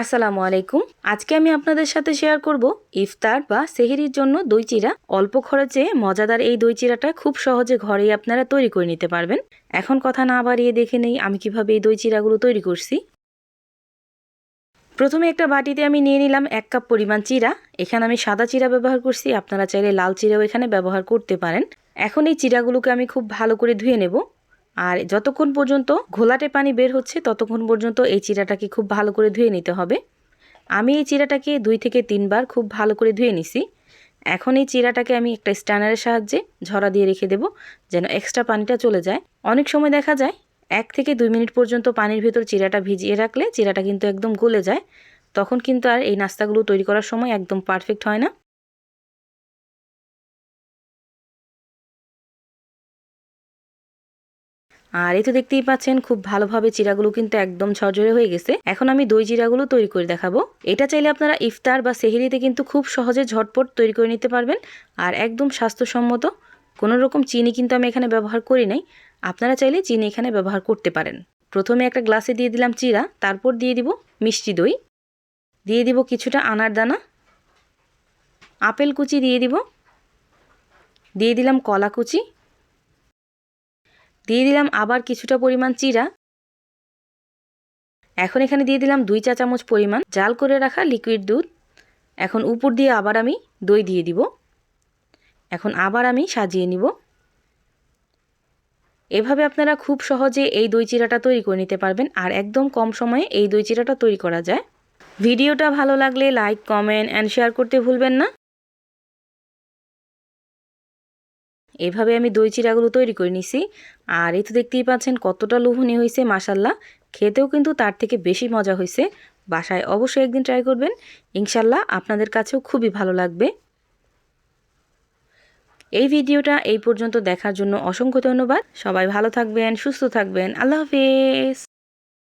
আসসালামু আলাইকুম। আজকে আমি আপনাদের সাথে শেয়ার করব ইফতার বা সেহেরির জন্য দই চিরা। অল্প খরচে মজাদার এই দই চিরাটা খুব সহজে ঘরেই আপনারা তৈরি করে নিতে পারবেন। এখন কথা না বাড়িয়ে দেখে নেই আমি কীভাবে এই দই চিরাগুলো তৈরি করছি। প্রথমে একটা বাটিতে আমি নিয়ে নিলাম এক কাপ পরিমাণ চিরা। এখানে আমি সাদা চিরা ব্যবহার করছি, আপনারা চাইলে লাল চিরাও এখানে ব্যবহার করতে পারেন। এখন এই চিরাগুলোকে আমি খুব ভালো করে ধুয়ে নেব। আর যতক্ষণ পর্যন্ত ঘোলাটে পানি বের হচ্ছে, ততক্ষণ পর্যন্ত এই চিরাটাকে খুব ভালো করে ধুয়ে নিতে হবে। আমি এই চিরাটাকে দুই থেকে তিনবার খুব ভালো করে ধুয়ে নিছি। এখন এই চিরাটাকে আমি একটা স্ট্যানারের সাহায্যে ঝরা দিয়ে রেখে দেব, যেন এক্সট্রা পানিটা চলে যায়। অনেক সময় দেখা যায়, এক থেকে দুই মিনিট পর্যন্ত পানির ভেতর চিরাটা ভিজিয়ে রাখলে চিরাটা কিন্তু একদম গলে যায়। তখন কিন্তু আর এই নাস্তাগুলো তৈরি করার সময় একদম পারফেক্ট হয় না। আর এই তো দেখতেই পাচ্ছেন, খুব ভালোভাবে চিরাগুলো কিন্তু একদম ঝরঝরে হয়ে গেছে। এখন আমি দই চিরাগুলো তৈরি করে দেখাবো। এটা চাইলে আপনারা ইফতার বা সেহেরিতে কিন্তু খুব সহজে ঝটপট তৈরি করে নিতে পারবেন। আর একদম স্বাস্থ্যসম্মত, কোনো রকম চিনি কিন্তু আমি এখানে ব্যবহার করি নাই। আপনারা চাইলে চিনি এখানে ব্যবহার করতে পারেন। প্রথমে একটা গ্লাসে দিয়ে দিলাম চিরা, তারপর দিয়ে দিব মিষ্টি দই। দিয়ে দিব কিছুটা আনার দানা। আপেল কুচি দিয়ে দিব। দিয়ে দিলাম কলা কুচি। দিয়ে দিলাম আবার কিছুটা পরিমাণ চিরা। এখন এখানে দিয়ে দিলাম দুই চা চামচ পরিমাণ জাল করে রাখা লিকুইড দুধ। এখন উপর দিয়ে আবার আমি দই দিয়ে দিব। এখন আবার আমি সাজিয়ে নিব। এভাবে আপনারা খুব সহজে এই দই চিরাটা তৈরি করে নিতে পারবেন আর একদম কম সময়ে এই দই চিরাটা তৈরি করা যায়। ভিডিওটা ভালো লাগলে লাইক কমেন্ট অ্যান্ড শেয়ার করতে ভুলবেন না। এভাবে আমি দই চিরাগুলো তৈরি করে নিছি। আর এই তো দেখতেই পাচ্ছেন কতটা লোভনীয় হয়েছে মাসাল্লাহ খেতেও কিন্তু তার থেকে বেশি মজা হয়েছে। বাসায় অবশ্যই একদিন ট্রাই করবেন। ইনশাল্লাহ আপনাদের কাছেও খুবই ভালো লাগবে। এই ভিডিওটা এই পর্যন্ত দেখার জন্য অসংখ্য ধন্যবাদ। সবাই ভালো থাকবেন, সুস্থ থাকবেন। আল্লাহ হাফেজ।